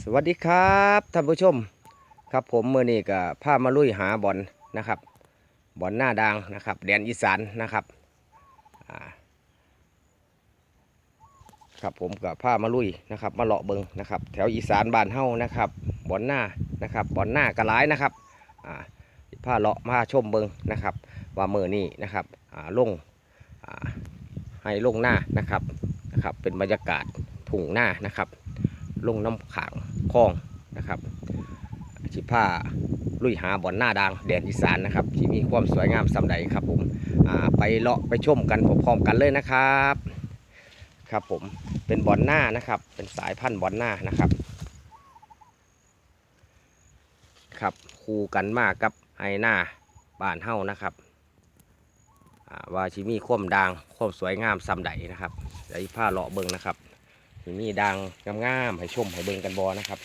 สวัสดีครับท่านผู้ชมครับผมเมื่อนี้ก็พามาลุยหาบอลนะครับบอลหน้าดังนะครับแดนอีสานนะครับครับผมกับพามาลุยนะครับมาเลาะเบิงนะครับ แถวอีสานบ้านเฮานะครับบอลหน้านะครับบอลหน้ากระไรนะครับอ่าเลาะมาชมเบิงนะครับว่าเมื่อนี้นะครับอ่าลงอ่าให้ลงหน้านะครับนะครับเป็นบรรยากาศทุ่งหน้านะครับ ลงน้ำขางคลองนะครับชิผ้าลุยหาบ่อนหน้าดังแดนอีสานนะครับ ที่มีความสวยงามสำใดครับผมไปเลาะไปชมกันพร้อมๆกันเลยนะครับครับผมเป็นบ่อนหน้านะครับ เป็นสายพันธุ์บ่อนหน้านะครับครับคู่กันมากกับไอหน้าบ้านเฮานะครับว่าชิมีความดังความสวยงามสำใดนะครับเดี๋ยวสิผ้าเลาะเบิงนะครับ ที่นี่ดังงามๆให้ชมให้เบิ่งกันบอนะครับ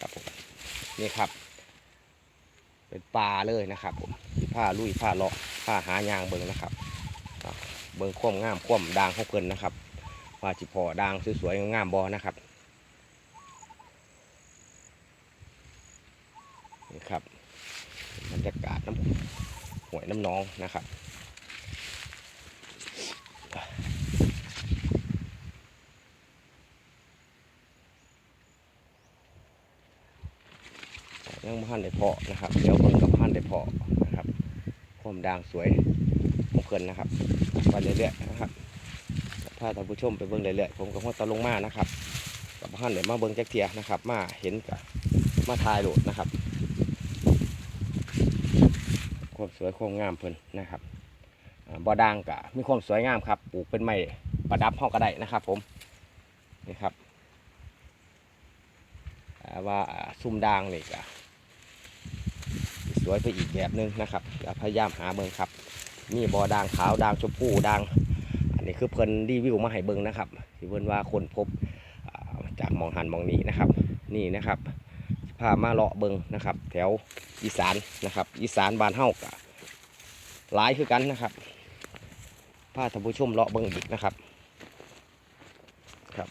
ครับผมนี่ครับ เป็นปลาเลยนะครับผมผ้าลุยผ้าเลาะผ้าหายางเบิ่งนะครับเบิ่งความงามความดังเของเพิ่นนะครับว่าจิพอดังสวยๆงามบอนะครับนี่ครับบรรยากาศน้ำหวยน้ำน้องนะครับ ยังพันได้เพาะนะครับเดี๋ยวเบิ่งกับพันได้เพาะนะครับความด่างสวยมงคลนนะครับไปเรื่อยๆนะครับถ้าท่านผู้ชมไปเบิ่งเรื่อยๆผมกับพ่อตะลงมานะครับกับพันเดี๋ยวมาเบิ่งแจ็คเทียนะครับ มาเห็นกับมาทายโหลดนะครับความสวยความงามเพิ่นนะครับบ่อด่างกะมีความสวยงามครับปลูกเป็นไม้ประดับห้องก็ได้นะครับ ผมนี่ครับว่าอ่าซุ่มด่างนี่กะ สวยไปอีกแบบหนึงนะครับพยายามหาเบิงครับมีบอด่างขาวด่างชมพูด่าง อันนี้คือเพิ่นรีวิวมาให้เบิงนะครับที่เพิ่นว่าคนพบจากมองหันมองนี้นะครับ นี่นะครับพามาเลาะเบิงนะครับ แถวอีสานนะครับ อีสานบานเฮากะหลายคือกันนะครับพาท่านผู้ชมเลาะเบิงอีกนะครับครับ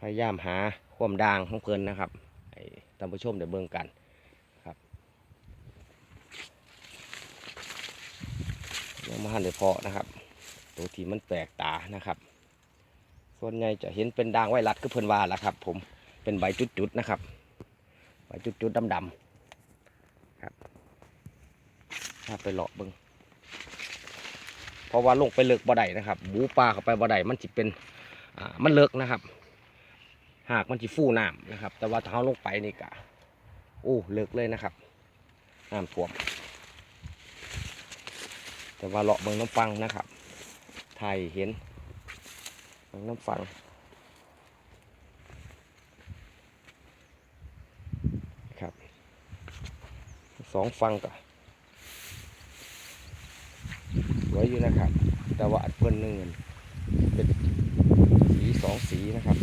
พยายามหาความด่างของเพิ่นนะครับ ท่านผู้ชมได้เบิ่งกันครับยังมาหันได้พาะนะครับ ตัวที่มันแปลกตานะครับ ส่วนใหญ่จะเห็นเป็นด่างไวรัสคือเพิ่นว่าล่ะครับ ผมเป็นใบจุดๆนะครับใบจุดๆดำๆครับถ้าไปเลาะเบิ่งเพราะว่าลงไปเลิกบ่ได้นะครับบูปลาเข้าไปบ่ได้มันจิเป็นมันเลิกนะครับ หากมันจะฟู่น้ำนะครับ แต่ว่าถ้าเราลงไปนี่กะโอ้เลิกเลยนะครับน้ำท่วม แต่ว่าเลาะเมืองน้ำฟังนะครับไทยเห็นเมืองน้ำฟังครับสองฟังกะไว้อยู่นะครับ แต่ว่าอันเพิ่นหนึ่งเป็นสีสองสีนะครับ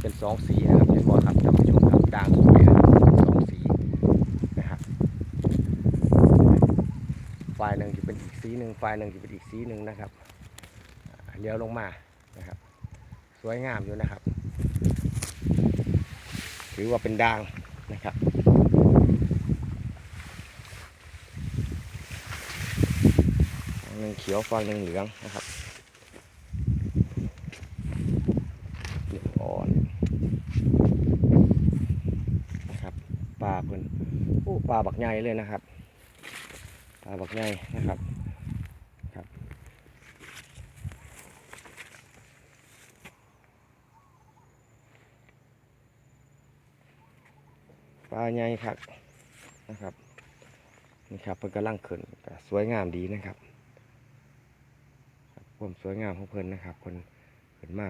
เป็น สองสีนะครับเห็นบ่ครับท่านผู้ชมครับด่างสวยนะครับสองสีนะครับฝ่ายหนึ่งจะเป็นอีกสีหนึ่งฝ่ายหนึ่งจะเป็นอีกสีหนึ่งนะครับเลี้ยวลงมานะครับ สวยงามอยู่นะครับ ถือว่าเป็นด่างนะครับฝั่งหนึ่งเขียวฝั่งหนึ่งเหลืองนะครับ เหลืองอ่อนนะครับปลาเพิ่นโอ้ปลาบักใหญ่เลยนะครับปลาบักใหญ่นะครับครับปลาใหญ่ครับนะครับนี่ครับเพิ่นกำลังขึ้นสวยงามดีนะครับครับความสวยงามของเพิ่นนะครับเพิ่นขึ้นมา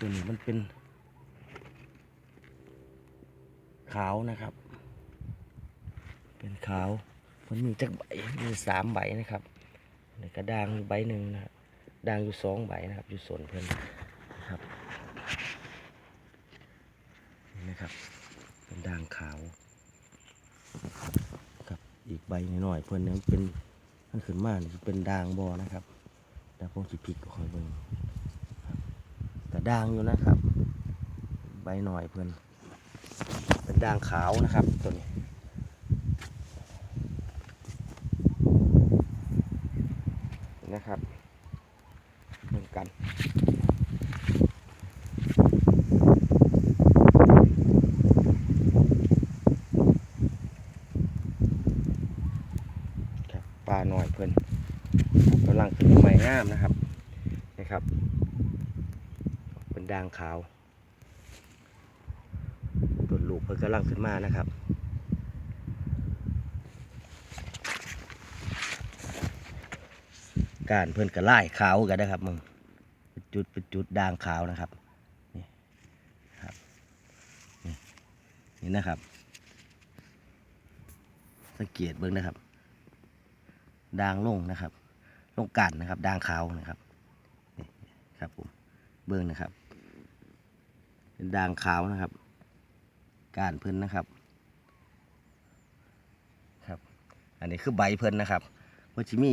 ตัวนี้มันเป็น ขาวนะครับ เป็นขาวมันมีจักใบมีสามใบนะครับในี่ก็ด่างอยู่ใบหนึ่งนะครับด่างอยู่สองใบนะครับ อยู่ส่วนเพิ่นนะครับนี่นะครับ เป็นด่างขาวครับอีกใบหน่อยๆเพื่อนนั้เป็นมันขึ้นมานี่สิเป็นด่างบอนะครับแต่ผมสิพิกก็คอยเบิ่ง แต่ด่างอยู่นะครับ ใบหน่อยเพื่อนเป็นด่างขาวนะครับตัวนี้นะครับเหมือนกันปลาหน่อยเพื่อนกำลังขึ้นใหม่งามนะครับ เป็น ด่างขาวตัวลูกเพิ่นกำลังขึ้นมานะครับการเพิ่นกระไล่ขาวกันนะครับมึงเป็นจุดเป็นจุดด่างขาวนะครับนี่ครับนี่นี่นะครับ สังเกตเบิ้งนะครับด่างลงนะครับลงกันนะครับด่างขาวนะครับนี่ครับผมเบิ้งนะครับ เป็นด่างขาวนะครับ การเพิ่นนะครับ ครับ อันนี้คือใบเพิ่นนะครับว่าจิมี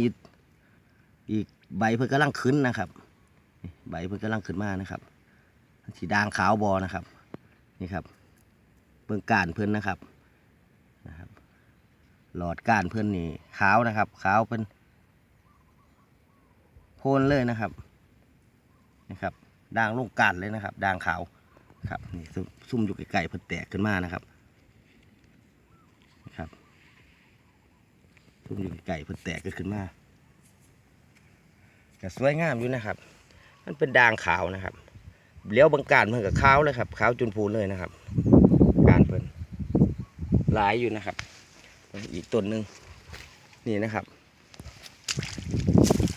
อีกใบเพิ่นกำลังขึ้นนะครับ ใบเพิ่นกำลังขึ้นมานะครับสีด่างขาวบอนะครับ นี่ครับเบิ่งกานเพิ่นนะครับนะครับ หลอดก้านเพิ่นนี่ขาวนะครับ ขาวเป็นโพนเลยนะครับนะครับด่างลงก้านเลยนะครับด่างขาว ครับนี่ซุ่มอยู่ไกลๆเพิ่นแตกขึ้นมานะครับครับซุ่มอยู่ไกลๆเพิ่นแตกขึ้นมาก็สวยงามอยู่นะครับ มันเป็นด่างขาวนะครับเลี้ยวบางการเพิ่นกับขาวเลยครับขาวจุนพูนเลยนะครับ การเพิ่นหลายอยู่นะครับ อีกต้นหนึ่งนี่นะครับ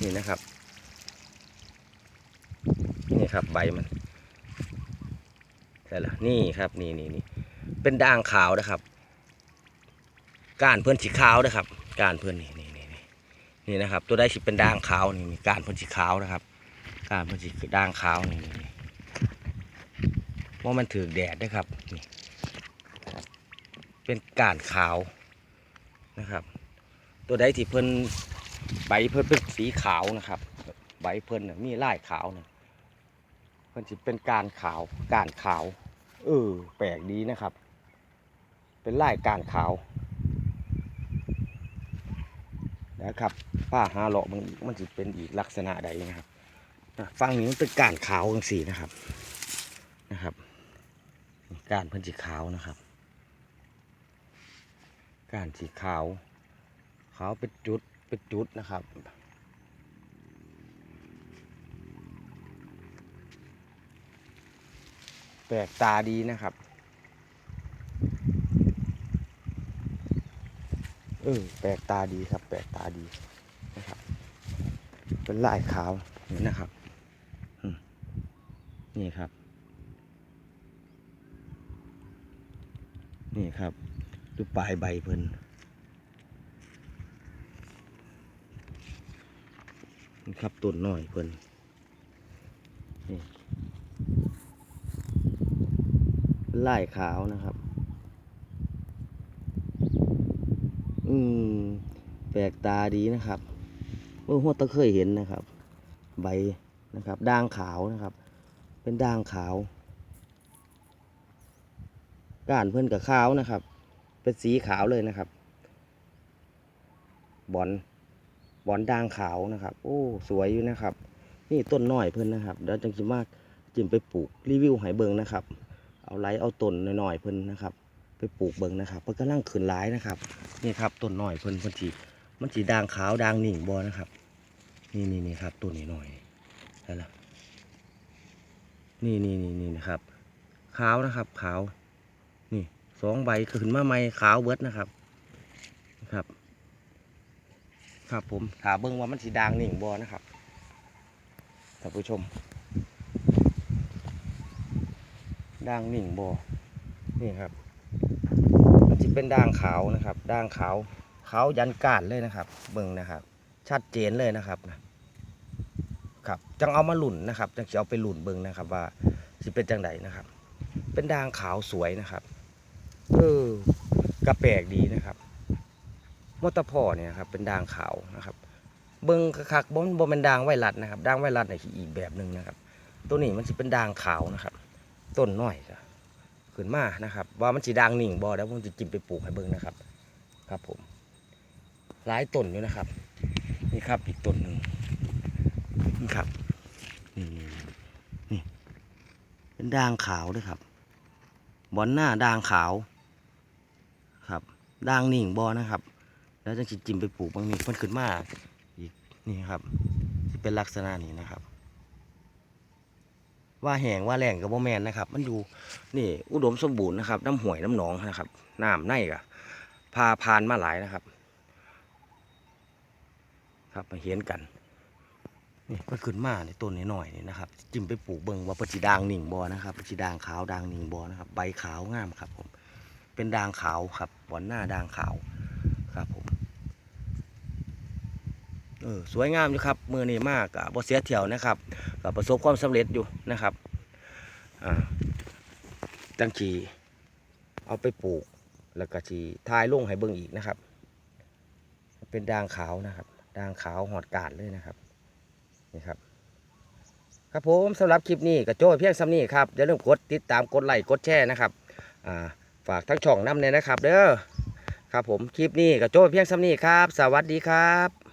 นี่นะครับ นี่ครับใบมัน แต่ละนี่ครับนี่นี่นี่เป็นด่างขาวนะครับก้านเพื่อนสีขาวนะครับก้านเพื่อนนี่นี่นี่นี่นะครับ ตัวได้สิเป็นด่างขาวนี่นี่ก้านเพื่อนสีขาวนะครับก้านเพื่อนสีด่างขาวนี่นี่นี่ว่ามันถือแดดนะครับนี่เป็นก้านขาวนะครับ ตัวใดที่เพิ่นใบเพิ่นเป็นสีขาวนะครับ ใบเพิ่นน่ะมีลายขาวนะ พิ่นจะเป็นการขาวการขาว เออ แปลกดีนะครับ เป็นลายการขาวนะครับป้าหาเลาะมันมันจะเป็นอีกลักษณะใดนะครับฟังนี้มันเป็นการขาวจังสีนะครับนะครับ การเพิ่นสีขาวนะครับ การสีขาวขาวเป็นจุดเป็นจุดนะครับ แปลกตาดีนะครับ เออแปลกตาดีครับ แปลกตาดีนะครับ เป็นลายขาวเห็นนะครับนี่ครับ นี่ครับ ดูปลายใบเพิ่นนี่ครับต้นหน่อยเพิ่นนี่ ลายขาวนะครับ อืม แปลกตาดีนะครับเมื่อหัวตะเคยเห็นนะครับ ใบนะครับด่างขาวนะครับ เป็นด่างขาวก้านเพิ่อนกับขาวนะครับ เป็นสีขาวเลยนะครับ บอลบอนด่างขาวนะครับ โอ้สวยอยู่นะครับ นี่ต้นน้อยเพิ่อนนะครับเดี๋ยวจังสิมากจิมไปปลูกรีวิวให้เบิงนะครับ เอาไลเอาต้นน้อยๆเพิ่นนะครับ ไปปลูกเบิ่งนะครับเพิ่นกำลังขึ้นหลายนะครับนี่ครับต้นน้อยเพิ่นเพิ่นสิมันสีด่างขาวด่างหนิ่งบ่นะครับ นี่นี่นี่ครับต้นนี้หน่อยได้ละนี่นี่นี่นี่นะครับ ขาวนะครับขาว นี่สองใบขึ้นมาใหม่ขาวเบิดนะครับนะครับ ครับผมถาเบิ้งว่ามันสีด่างหนิ่งบ่นะครับท่านผู้ชม ด่างหนิ่งบ่นี่ครับ มันจะเป็นด่างขาวนะครับด่างขาวขาวยันกานเลยนะครับ เบิ้งนะครับ ชัดเจนเลยนะครับนะครับจังเอามาหลุ่นนะครับจังจะเอาไปหลุ่นเบิ้งนะครับ ว่าสิเป็นจังไดนะครับ เป็นด่างขาวสวยนะครับเออกระแปลกดีนะครับมอตพ่อเนี่ยครับเป็นด่างขาวนะครับ เบิ้งคักๆบนบนเป็นด่างไวรัสนะครับด่างไวรัสเนี่ยอีกแบบหนึ่งนะครับ ตัวนี้มันจะเป็นด่างขาวนะครับ ต้นน้อยจ้ะขึ้นมานะครับ ว่ามันสีด่างหนิ่งบ่แล้วผมจะจิ้มไปปลูกให้เบิ้งนะครับ ครับผมหลายต้นอยู่นะครับ นี่ครับอีกต้นหนึ่งนี่ครับนี่นี่เป็นด่างขาวด้วยครับ บอนหน้าด่างขาวครับด่างหนิ่งบอนะครับ แล้วจะจิ้มไปปลูกบางนี้มันขึ้นมาอีกนี่ครับที่เป็นลักษณะนี้นะครับ ว่าแห้งว่าแรงกับว่าแมนนะครับ มันอยู่นี่อุดมสมบูรณ์นะครับ น้ำห่วยน้ำหนองนะครับน้ำในกะพาพานมาหลายนะครับ ครับมาเห็นกันนี่มันขึ้นมาในต้นน้อยๆนี่นะครับ จิ้มไปปลูกเบิ่งว่าปจิดางหนิ่งบอนะครับปจิดางขาวดางหนิ่งบอนะครับ ใบขาวงามครับผมเป็นดางขาวครับบอนหน้าดางขาวครับผม เออสวยงามอยู่ครับมือนี้มากอะบ่เสียเที่ยวนะครับก็ประสบความสำเร็จอยู่นะครับอ่าจังจีเอาไปปลูกแล้วก็จีทายลงให้เบิ่งอีกนะครับ เป็นด่างขาวนะครับด่างขาวหอดกาดเลยนะครับนี่ครับครับผมสำหรับคลิปนี้ก็โจ้เพียงซ้ำนี้ครับอย่าลืมกดติดตามกดไลค์กดแชร์นะครับอ่าฝากทั้งช่องน้ำเนี่ยนะครับเด้อครับผมคลิปนี้ก็โจ้เพียงซ้ำนี้ครับ สวัสดีครับ